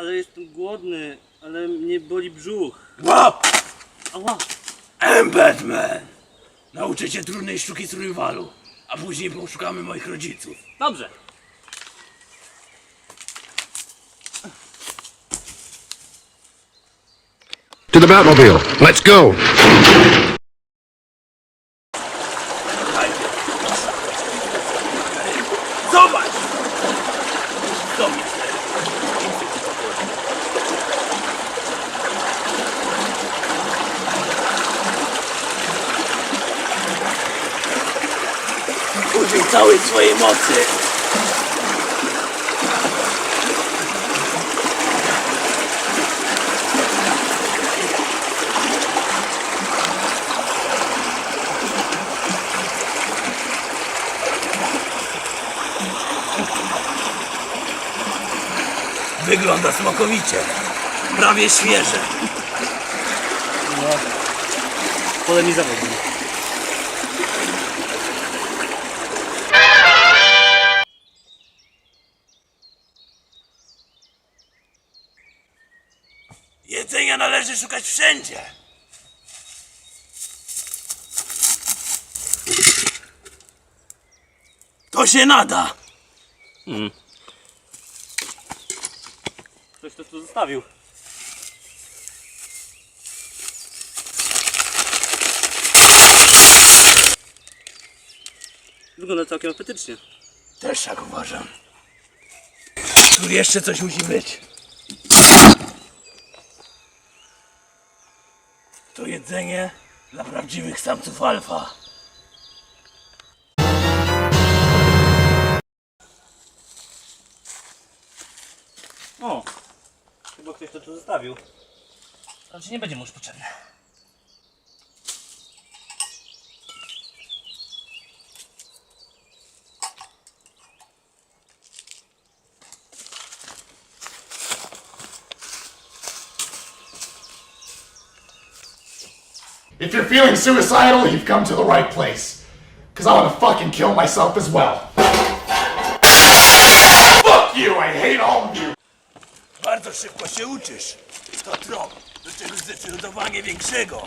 ale jestem głodny, ale mnie boli brzuch. Łap! Ała! I'm Batman! Nauczę cię trudnej sztuki survivalu, a później poszukamy moich rodziców. Dobrze. To the Batmobile. Let's go. Zobacz! Zobacz! Użyj całej swojej mocy! Wygląda smakowicie. Prawie świeże. Polemizował mnie. Jedzenia wszędzie. To się nada. Ktoś to tu zostawił. Wygląda całkiem apetycznie. Też tak uważam. Tu jeszcze coś musi być. To jedzenie dla prawdziwych samców alfa. O! Chyba ktoś to tu zostawił. Ci nie będzie mu już potrzebne. If you're feeling suicidal, you've come to the right place. Cause I wanna fucking kill myself as well. Fuck you! I hate all of you! Bardzo szybko się uczysz. To trop do czegoś zdecydowanie większego.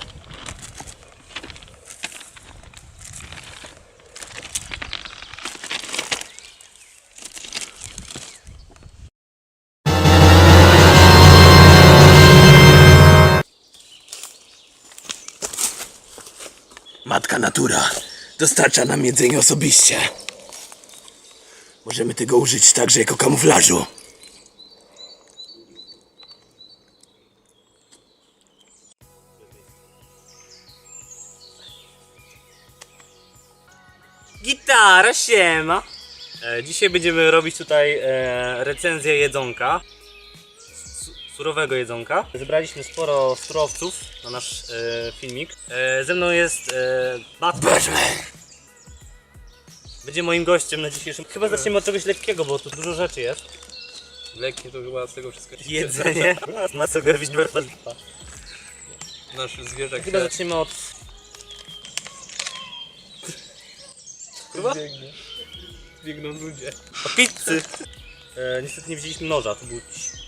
Matka Natura dostarcza nam jedzenie osobiście. Możemy tego użyć także jako kamuflażu. Gitara, siema! E, dzisiaj będziemy robić tutaj e, recenzję jedzonka. Su- Surowego jedzonka. Zebraliśmy sporo surowców na nasz e, filmik. E, ze mną jest e, Batman. Będzie moim gościem na dzisiejszym. Chyba zaczniemy od czegoś lekkiego, bo tu dużo rzeczy jest. Lekkie to chyba z tego wszystkiego. Jedzenie. Ma sobie robić Nasz zwierzak Chyba się zaczniemy od. Biegnie. Biegną ludzie. O pizzy! E, niestety nie wzięliśmy noża, to był ci-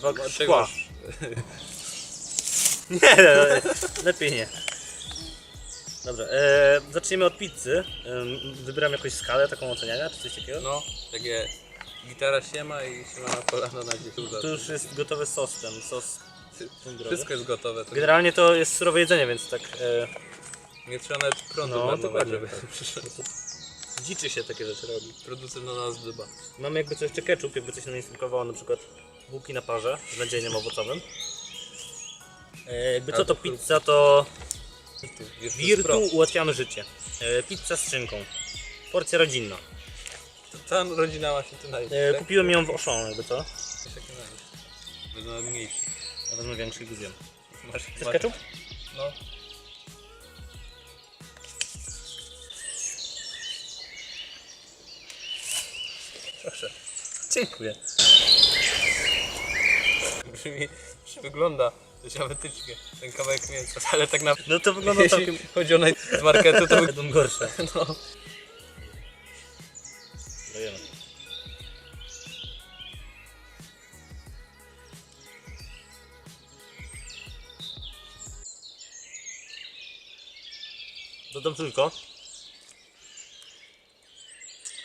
Dlaczego? szkła. Nie, le- lepiej nie. Dobrze, e, zaczniemy od pizzy. E, wybieram jakąś skalę taką oceniania, czy coś takiego. No, takie gitara siema i siema na kolano na górze. Tu już jest gotowy sos ten, sos. Wszystko jest gotowe. To Generalnie to jest surowe jedzenie, więc tak e, nie trzeba nawet prądu No, marnować, żeby przyszedł. dziczy się takie rzeczy robi. Producent na nas dba. Mamy jakby coś, czy ketchup, jakby coś nam instrukowało, na przykład bułki na parze z nadzieniem owocowym. E, jakby co to pizza, to Wirtu. Ułatwiamy życie. E, pizza z szynką. Porcja rodzinna. Ta rodzina tu najdzie. E, tak? kupiłem ją w Auchan, jakby co? Wiesz, jakie najdzie. Będą mniejsze. Ja wezmę większy i zjem. Masz, Chcesz masz- ketchup? No. Proszę. Dziękuję. przynajmniej wygląda dość apetycznie ten kawałek mięsa, ale tak naprawdę... No to wygląda Jeśli całkiem... chodzi o naj... z marketu, to będą gorsze. No. Dodam tylko,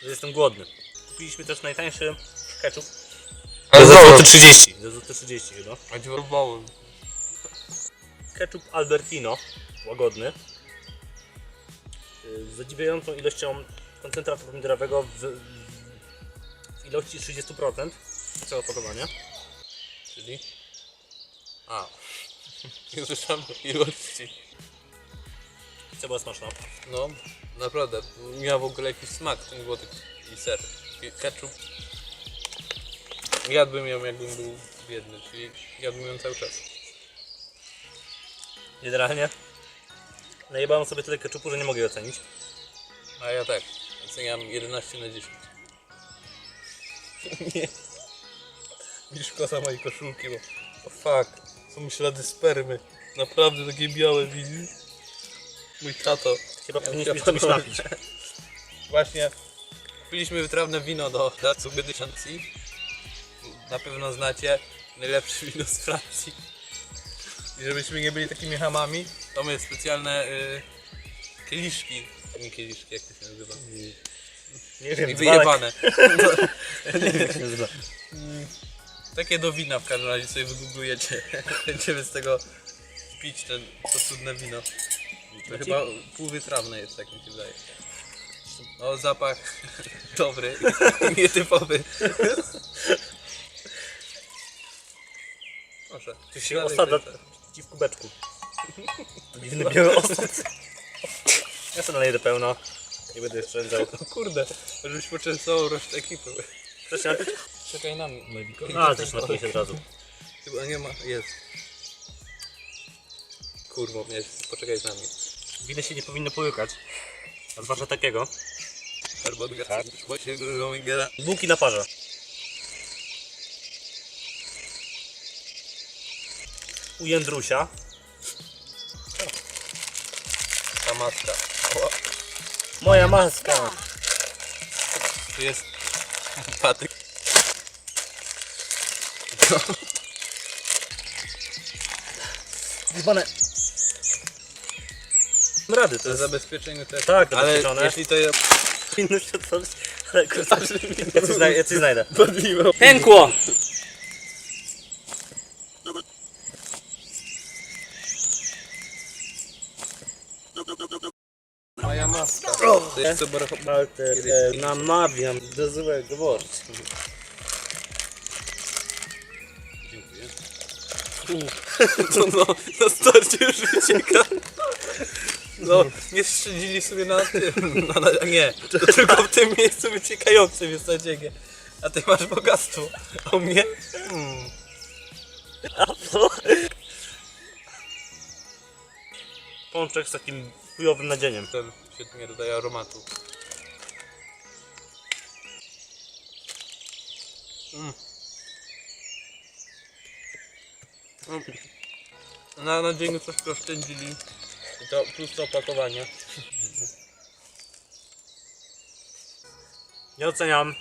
że jestem głodny. Kupiliśmy też najtańszy ketchup za zobacz. złoty 30. Za złoty 30 chyba. A ci próbowałem. Ketchup Albertino, łagodny. Yy, Z zadziwiającą ilością koncentratu pomidorowego w, w ilości 30% całe opakowanie. Czyli? A. Nie słyszałem ilości. Co była smaczna. No, naprawdę. Miał w ogóle jakiś smak, to nie było taki ser. Ketchup. Jadłbym ją jakbym był biedny, czyli jadłbym ją cały czas. Generalnie najebałem sobie tyle ketchupu, że nie mogę jej ocenić. A ja tak. Oceniam 11 na 10. Nie. Widzisz kosa mojej koszulki, bo o fuck, są ślady spermy. Naprawdę takie białe, widzisz? Mój tato. Chyba Ja powinniśmy panować. napić. Właśnie kupiliśmy wytrawne wino do Dacu Tysiącji. Na pewno znacie najlepsze wino z Francji. I żebyśmy nie byli takimi hamami, to mamy specjalne y, kieliszki. Nie kieliszki, jak to się nazywa? Nie wiem, I wyjebane. Nie wiem, jak się nazywa. Takie do wina w każdym razie sobie wygooglujecie. Będziemy z tego pić ten, to cudne wino. To chyba półwytrawne jest, tak mi się wydaje. No zapach dobry, nietypowy. Proszę. Tu się dalej ci w kubeczku. Dziwny biały osad. Ja sobie naleję do pełna. Nie będę jeszcze oszczędzał. O kurde, żebyś poczęstował resztę ekipy. Chcesz się napić? Czekaj na mnie. A, też napij się od razu. Chyba nie ma, jest. Miałeś poczekaj na mnie. Winy się nie powinno połykać. A zwłaszcza takiego. Herbatka, tak. bo się Romingera. Bułki na parze. U Jędrusia. Ta maska. Ała. Moja maska. Tu jest patyk. Zjebane. Dam Rady, to To jest zabezpieczenie też. Tak, ale zabezpieczone. jeśli to jest... powinno się otworzyć. Ale kurwa, ja coś znajdę. Ja coś znajdę. Podliło. Pękło! Moja To jest co Walter, e, namawiam do złego worka. Dziękuję. To no, na starcie już ucieka. No, nie szczędzili sobie na tym, na, na, nie, tylko w tym miejscu wyciekającym jest nadzieję. A ty masz bogactwo, a u mnie? Hmm. Pączek z takim chujowym nadzieniem. Ten się nie dodaje aromatu. Mm. Mm. Na nadzieniu troszkę oszczędzili. I to plus to opakowanie. Nie oceniam.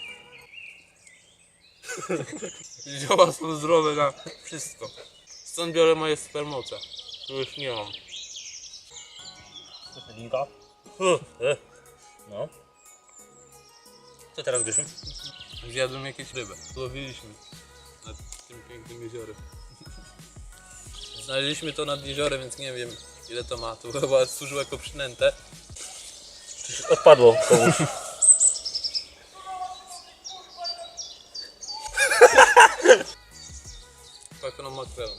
Zioła są zdrowe na wszystko. Stąd biorę moje spermoce. Tu już nie mam. Linka. No. Co teraz, Grysiu? Zjadłem jakieś rybę. Złowiliśmy nad tym pięknym jeziorem. Znaleźliśmy to nad jeziorem, więc nie wiem ile to ma. Tu chyba służyło jako przynętę. Odpadło komuś. Pakoną makrelą.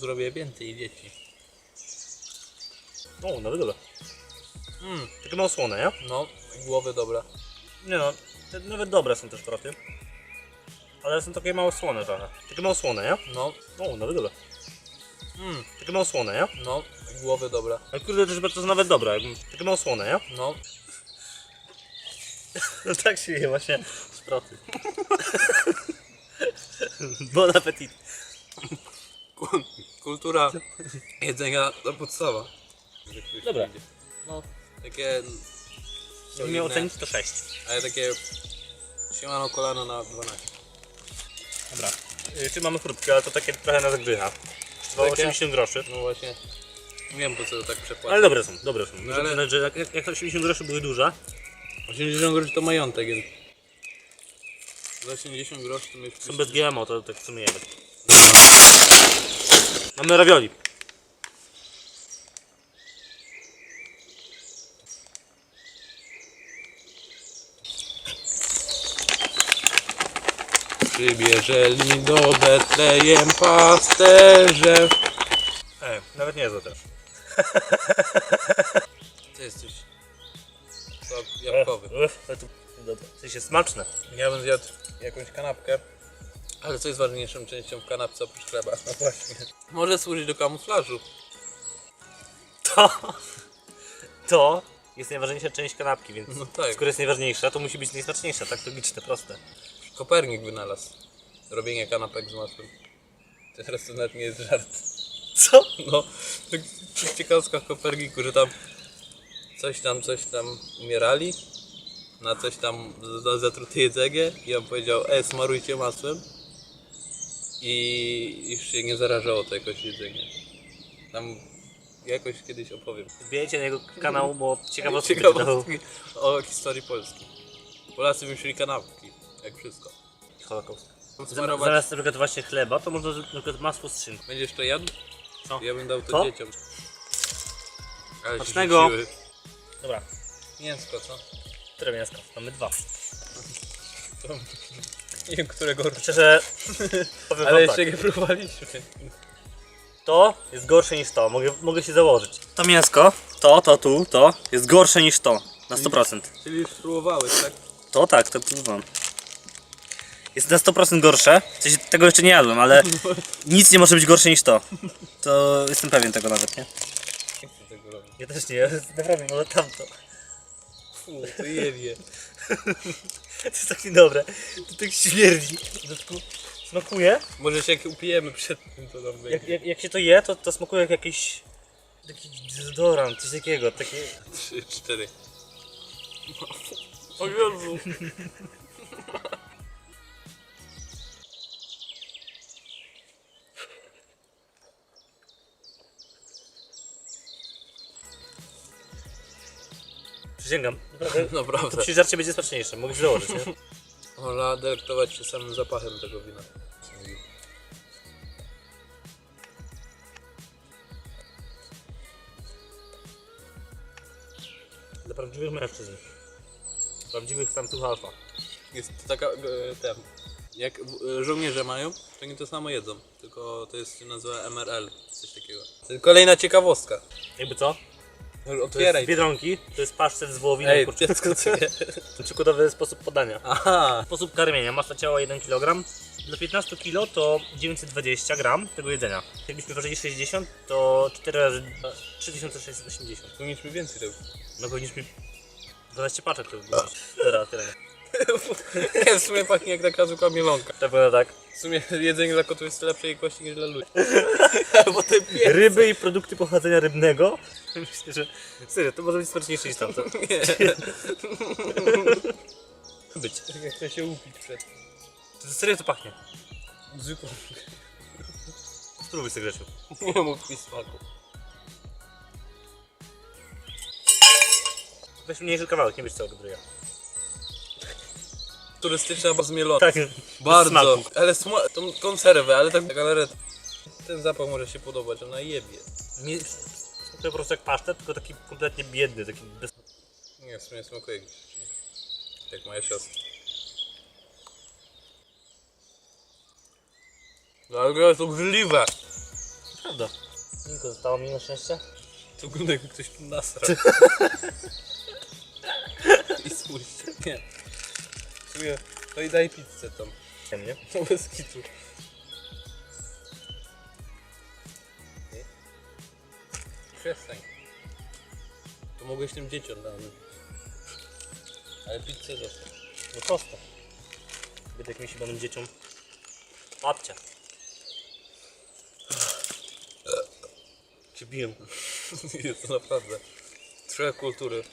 Zrobię więcej dzieci. O, nawet dobre. Mm, Takie mało słone, nie? no, głowy dobra. Nie no, te nawet dobre są też trochę. Ale są takie mało słone trochę. Takie mało słone, nie? No, O, nawet dobre. mm, Takie mało słone, nie? no, głowy dobra. Ale kurde, też to są nawet dobre. Takie mało słone, nie? No, No tak się je właśnie szproty. Bon appetit. ku- kultura jedzenia to podstawa. Dobra. No, takie Jakbym miał ocenić to 6. ale takie siemano kolano na 12. Dobra. y, czy mamy chrupki, ale to takie trochę na zagrycha. To Takie? 80 groszy. No właśnie. Wiem po co to tak przepłaca. Ale dobre są, dobre są. Ale- przyznać, że jak, jak, jak to 80 groszy były duże, 80 groszy to majątek, więc... Za 80 groszy to mieć są bez GMO, to tak w sumie jemy. Mamy ravioli. Przybierzeli do Betlejem pasterze. Ej, nawet nie to też. Ty jesteś... Sok jabłkowy. Ech, ale to, dobra, sensie smaczne. Ja bym zjadł jakąś kanapkę. Ale co jest ważniejszą częścią w kanapce oprócz chleba? No właśnie. Może służyć do kamuflażu. To, to jest najważniejsza część kanapki, więc No tak. skoro jest najważniejsza, to musi być najsmaczniejsza, tak logiczne, proste. Kopernik wynalazł. Robienie kanapek z masłem. Teraz to nawet nie jest żart. Co? No, tak w ciekawskach Koperniku, że tam coś tam, coś tam umierali na coś tam za zatrute jedzenie i on powiedział, e, smarujcie masłem i już się nie zarażało to jakoś jedzenie. Tam jakoś kiedyś opowiem. Wbijajcie na jego kanał, bo ciekawostki. Ciekawostki o historii Polski. Polacy wymyślili kanapki, jak wszystko. Holokaust. Smarować- Zamiast na przykład właśnie chleba, to można na przykład masło z szynką. Będziesz to jadł? Co? Ja bym dał to Co? dzieciom. Ale się Smacznego. rzuciły. Dobra, Mięsko, co? które mięsko? Mamy dwa. To... Nie wiem, którego Myślę, że powiem Ale wam tak. jeszcze nie próbowaliśmy. To jest gorsze niż to, mogę, mogę się założyć. To mięsko, to, to tu, to jest gorsze niż to. Na 100%. Czyli już próbowałeś, tak? To tak, to próbowałem. Jest na 100% gorsze. W sensie tego jeszcze nie jadłem, ale nic nie może być gorsze niż to. To jestem pewien tego nawet, nie? Nie chcę tego robić. Ja też nie, naprawdę może tamto. To jebie. To jest takie dobre. To tak śmierdzi. W dodatku smakuje. Może się jak upijemy przed tym, to nam Jak, będzie. jak, jak się to je, to, to smakuje jak jakiś taki dezodorant, coś takiego. Takie... Trzy, cztery. O Jezu. Przysięgam. Naprawdę. To Naprawdę. przy żarcie będzie smaczniejsze, mogę się założyć, nie? Można delektować się samym zapachem tego wina. Dla prawdziwych mężczyzn. Prawdziwych samców alfa. Jest to taka, e, ten, jak w- e, żołnierze mają, to nie to samo jedzą, tylko to jest się nazywa MRL, coś takiego. To kolejna ciekawostka. Jakby co? To jest Otwieraj. z Biedronki, to jest pasztet z wołowiny Ej? To przykładowy sposób podania. Aha, Sposób karmienia. Masa ciała 1 kg. Dla 15 kg to 920 gram tego jedzenia. Jakbyśmy ważyli 60, to 4 razy 3680. powinniśmy więcej robić. No powinniśmy 12 paczek to było. Dobra, tyle. Nie, w sumie pachnie jak taka zwykła mielonka. To powiem tak. W sumie jedzenie dla kotów jest lepszej jakości niż dla ludzi. Bo te pie... Ryby i produkty pochodzenia rybnego. Myślę, że serio, to może być smaczniejsze niż tamto. Nie. Być. Jak chce się upić przed To serio to pachnie. zwykłą. Spróbuj sobie Grzesiu. Nie mów mi smaku. Weź mniejszy kawałek, nie być całego dryja. Turystyczna, bo zmielona. Tak, Bardzo. smaku. Ale sma... tą konserwę, ale tak galaret. Ten zapach może się podobać, ona jebie. Mi smakuje po prostu jak pasztet, tylko taki kompletnie biedny, taki bez... Nie, w sumie smakuje jakiś odcinek. Jak moja siostra. Dlatego jest obrzydliwe. Prawda. Tylko zostało mi na szczęście. To wygląda jakby ktoś tu nasrał. I spójrzcie. Nie. W sumie, to i daj pizzę tam. Nie? No bez kitu. Nie? Przestań. To mogłeś tym dzieciom dać. Ale pizzę zostaw. No prosto. Będę jakimś chyba dzieciom. Babcia. Cię biję. Jest to naprawdę. Trochę kultury.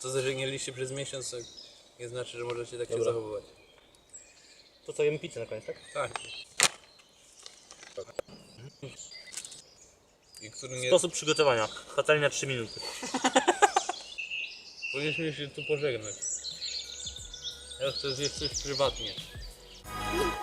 To, że nie liście przez miesiąc, to nie znaczy, że możecie tak się Dobra. zachowywać. To co, jemy pizzę na koniec, tak? Tak. I który nie... Sposób przygotowania. Fatalnie na 3 minuty. Powinniśmy się tu pożegnać. Ja chcę zjeść coś prywatnie.